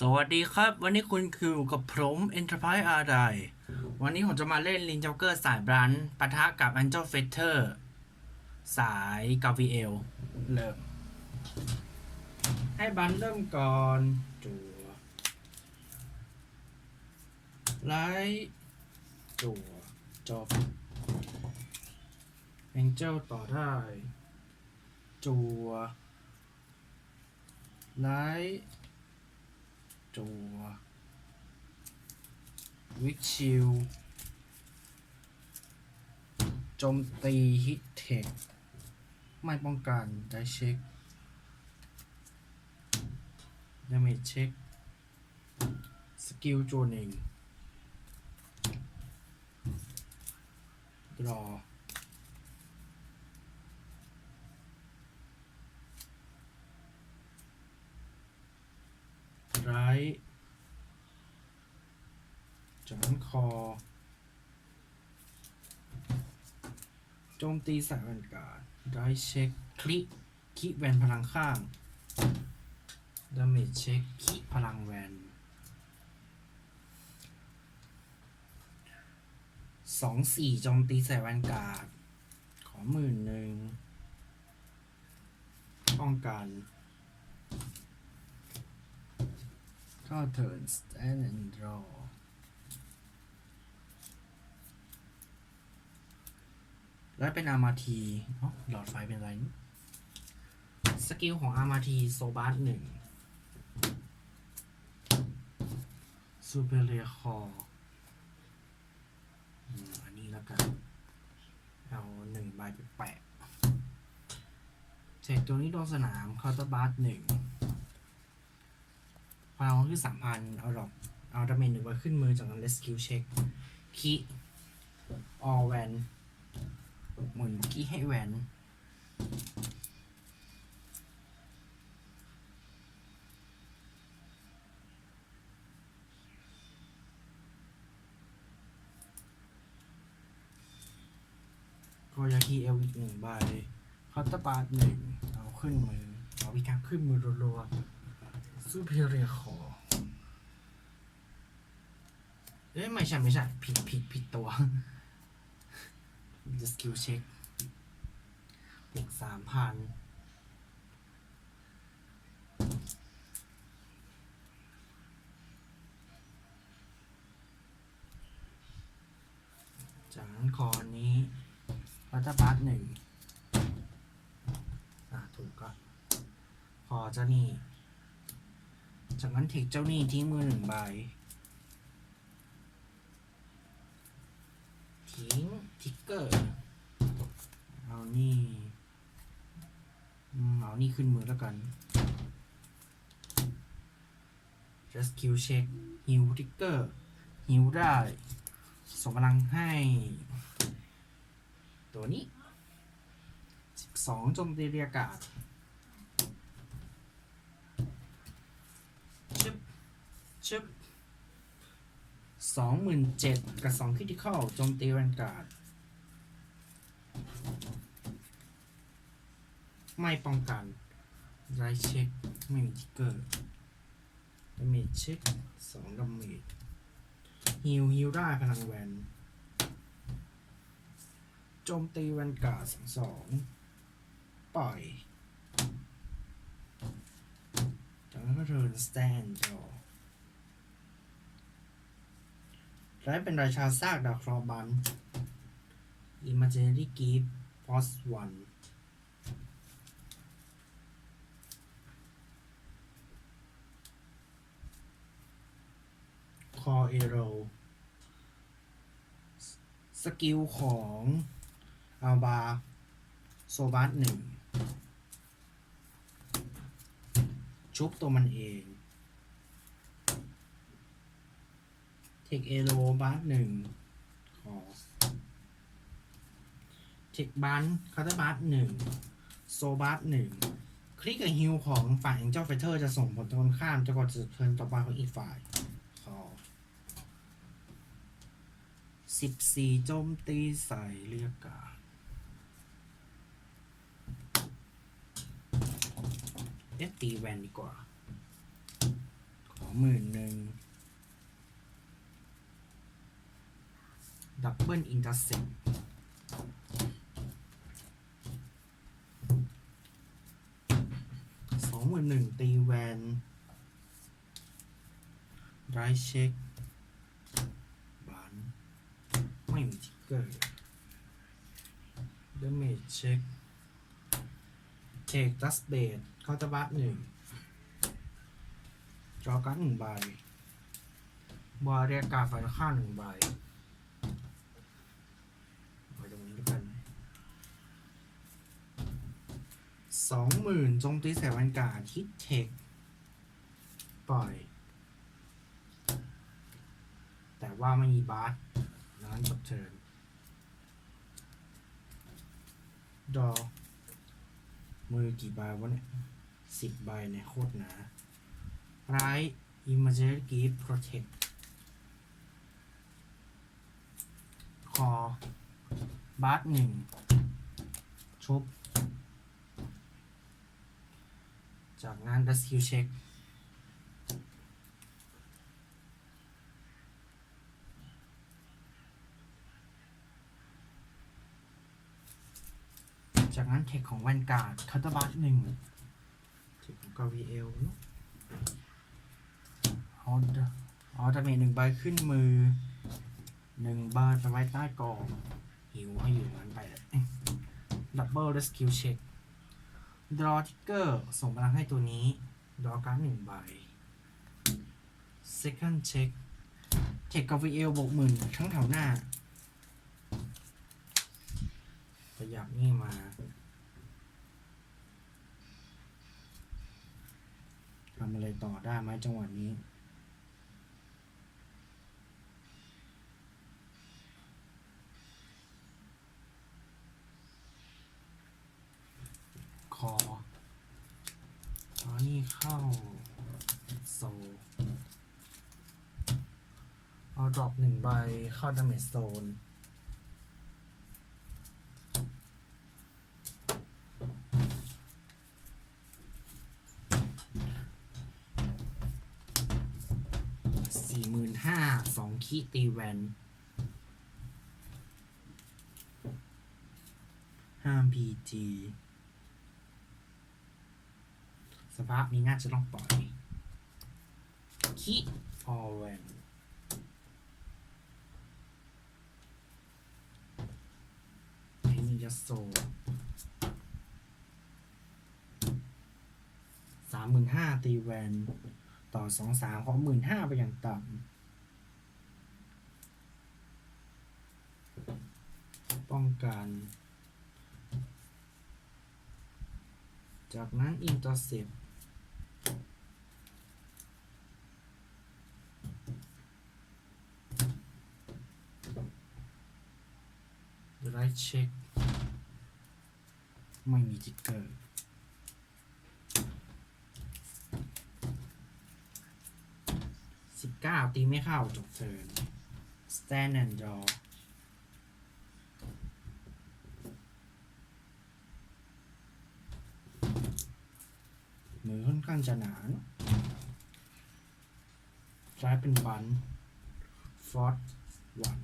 สวัสดีครับ วันนี้คุณคือกับผม Enterprise R ไดวันนี้ผมจะมาเล่นลินจ็อกเกอร์สายบรันปะทะกับ Angel Fetter สายกาวีเอลเริ่มให้บันเริ่มก่อนจัวไลท์จัวจบ Angel ต่อได้จัวไลท์ จัววิชิลโจมตีฮิตเทคไม่ป้องกันได้เช็คดาเมจเช็ค สกิลโจนึ่งรอ ไรจากนั้น คอโจมตีสายแวนการ์ดไรเช็คคลิกคิแวนพลังข้างดาเมจเช็คคิพลังแวนสองสี่โจมตีใส่แวนการ์ดขอหมื่นหนึ่งป้องกันก็ turn stand and draw แล้วเป็นอามาทีอ๋อหลอดไฟเป็นไรนี่สกิลของอามาทีโซบาสหนึ่งซูเปเรียคออันนี้แล้วกัน เอาหนึ่งใบไปแปะเสร็จตัวนี้โดนสนามคาน์เตอร์หนึ่งพลังคือสามพันเอาดอกเอาดาเมจหนึ่งไว้ขึ้นมือจากนั้นเลสคิวเช็คคีออแวน ให้แวนก็ยาคีเอลอีกหนึ่งใบคอตเตอร์บาร์หนึ่งเอาขึ้นมือ เอาวิการขึ้นมือรัวๆซูเปอร์เรียคอเอ้ยไม่ใช่ไม่ใช่ ผิดผิดผิดตัว จะสกิลเช็ค บวกสามพันจากนั้นคอนี้พัตตาบัสหนึ่งอะถูกก็คอเจ้านี่จากนั้นเทคเจ้าหนี้ทิ้งมือหนึ่งใบ ทิ้งทิกเกอร์เอานี่ เอานี่ขึ้นมือแล้วกัน just Q check ฮิวทิกเกอร์ฮิวได้ส่งพลังให้ ตัวนี้ 12โจมตีเรียกาศชึบชึบสองหมื่นเจ็ดกับสองคิติคอลโจมตีแวนการ์ ไม่ป้องกันไรเช็ค ไม่มีทิกเกอร์ดาเมจเช็คสองดาเมจฮิวฮิวได้พลังแวนโจมตีแวนการ์ดสองสองปล่อยจากนั้นก็เทิร์นสแตนจอและเป็นราชาซากดาวครอบัน Imaginary Gift Force One คอ เอโรสกิลของอาบาโซบัสหนึ่งชุบตัวมันเองเทคเอโลบาร์หนึ่งขอเทคบันคาร์บาร์หนึ่งโซบาร์หนึ่งคลิกกับฮิวของฝ่ายแองเจิลไฟเตอร์จะส่งผลตรงข้ามจนกว่าจะเทินต่อไปของอีกฝ่ายขอ สิบสี่โจมตีใส่เรียกกาเอฟตีแวนดีกว่า ขอหมื่นหนึ่งดับเบิลอินเตอร์เซ็ปสองหมื่นหนึ่งตีแวนไรเช็คบานไม่มีทิกเกอร์เดเมจเช็คเช็คดัสเบดเขาจะบัตหนึ่งจอการหนึ่งใบบาเรียกการดฝ่ายตรงข้าหนึ่งใบไว้ตรงนี้แล้วกันสองหมื่นโจมตีใส่วันการฮิตเทคปล่อย แต่ว่าไม่มีบาสนั้นจบเทิร์น ดอ มือกี่ใบวะเนี่ยสิบใบเนี่ยโคตรหนาไร Imaginary Gift Protect คอ บาร์หนึ่ง ชุบ จากนั้น Rescue Check จากนั้นเทคของแวนการ์ดคาตาบาร์หนึ่งเทคของกาวีเอลเนอะเอาดเอาดาเมจหนึ่งใบขึ้นมือหนึ่งใบไปไว้ใต้กองหิวให้อยู่นั้นไปเลยดับเบิลเรสคิวเช็คดรอทิกเกอร์ส่งพลังให้ตัวนี้ดรอการ์ดหนึ่งใบ second check เทคกับวีเอลบวกหมื่นทั้งแถวหน้า ขยับนี่มาทำอะไรต่อได้ไหมจังหวะนี้คอเอนี่เข้าโซเอาดรอปหนึ่งใบเข้าดาเมจโซน สี่หมื่นห้าสอง ขีตีแวนห้าพีจีสภาพนี้น่าจะต้องปล่อยขีออแวนไอ้นี่จะโซสามหมื่นห้าตีแวน ต่อสองสามของหมื่นห้าไปอย่างต่ำ ป้องกันจากนั้นอินเตอร์เซปไรเช็ค ไม่มีทิกเกอร์สิบเก้าตีไม่เข้าจบเทิร์น stand and draw มือค่อนข้างจะหนาใช้เป็นบันฟอร์ดวัน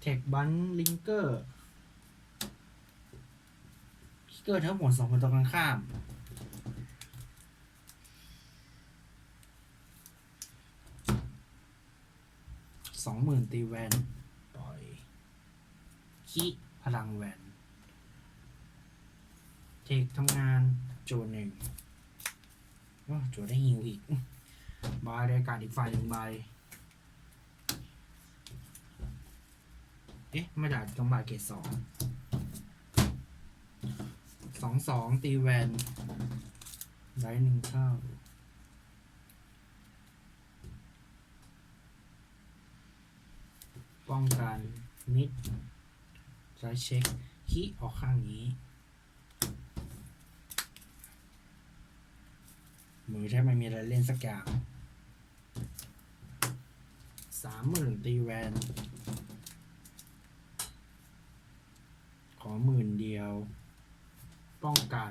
เทคบันลิงเกอร์คิกเกอร์ทั้งหมดสองคนตรงกันข้าม สองหมื่นตีแวนปล่อยคิพลังแวนเทคทำงานโจหนึ่งโจได้ฮิวอีก บายรายการอีกฝ่ายหนึ่งใบ เอ๊ะมาจากจังบาะเกตสองสองสองตีแวนได้หนึ่งเข้าป้องกันมิดจะเช็คขี้ออกข้างนี้ มือแทบไม่มีอะไรเล่นสักอย่างสามหมื่นตีแวน อหมื่นเดียว ป้องกัน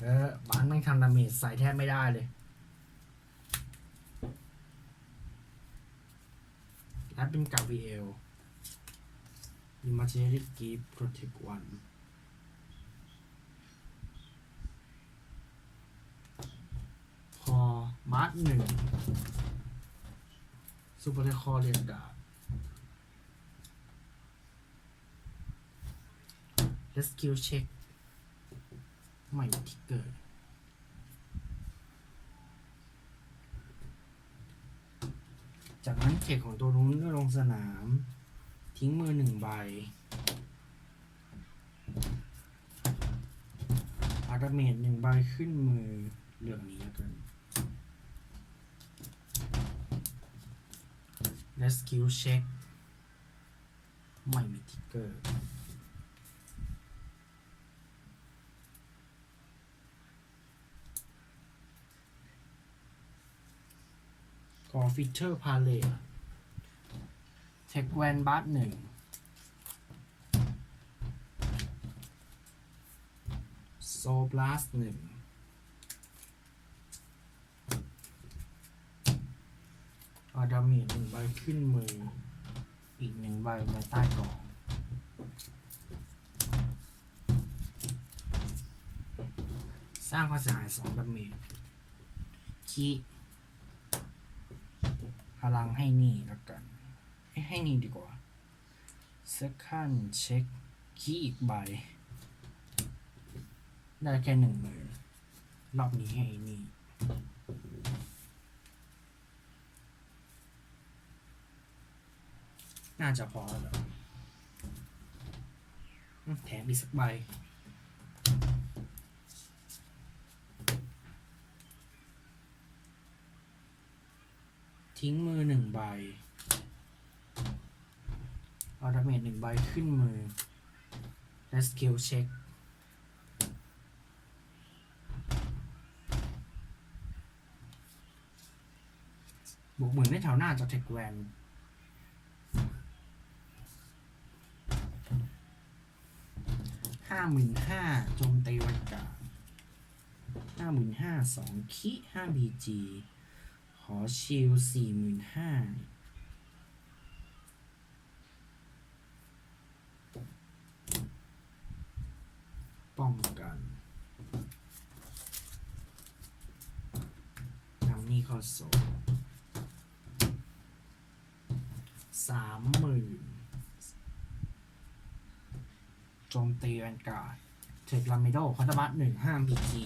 เออบ้านแม่งทำดาเมจใส่แทบไม่ได้เลยและเป็นกา v ีเอลอิมาเจริกีฟโปรเทควันพอมาร์ทหนึ่งซูเปอร์เทคอเรียนดา บเลสคิวเช็คไม่มีทิกเกอร์จากนั้นเขตของตัวนู้นก็ลงสนาม ทิ้งมือหนึ่งใบอาดาเมจหนึ่งใบขึ้นมือเหลืองนี้แล้วกัน Rescue Check ไม่มีทิกเกอร์ กอฟิเชอร์พาเลตเทคแวนบัสหนึ่งโซบลาสหนึ่งอาดามจหนึ่งใบขึ้นมือ อีกหนึ่งใบไว้ใต้กล่องสร้างความเสียหายสองดามจคีพ ลังให้นี่แล้วกันให้ให้นี่ดีกว่า second เช็คคีอีกใบ ได้แค่หนึ่งหมื่นรอบนี้ให้นี่น่าจะพอแล้วแถมอีกสักใบ ทิ้งมือหนึ่งใบ เอาดาเมจหนึ่งใบขึ้นมือ และสกิลเช็คบวกหมื่นในแถวหน้าจากเทคแวนห้าหมื่นห้าโจมตีวันกาห้าหมื่นห้าสองคิห้าบีจี ขอชิลสี่หมื่นห้าป้องกันนำนี่ข้าโซนสามหมื่นโจมตีแวนการ์ดเทคลามิโดคอร์ตบัตหนึ่งห้ามบีจี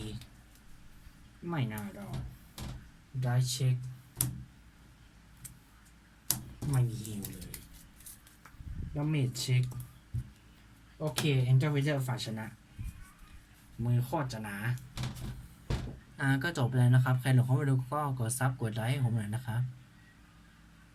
ไม่น่าดอก ได้เช็ค ไม่มีฮิวเลยดาเมจเช็ค โอเคเอ็นเจอร์เวเจอร์ฝ่ายชนะ มือโคตรจะหนาอ่าก็จบไปแล้วนะครับ ใครหลงเข้ามาดูก็กดซับกดไลค์ให้ผมหน่อยนะครับ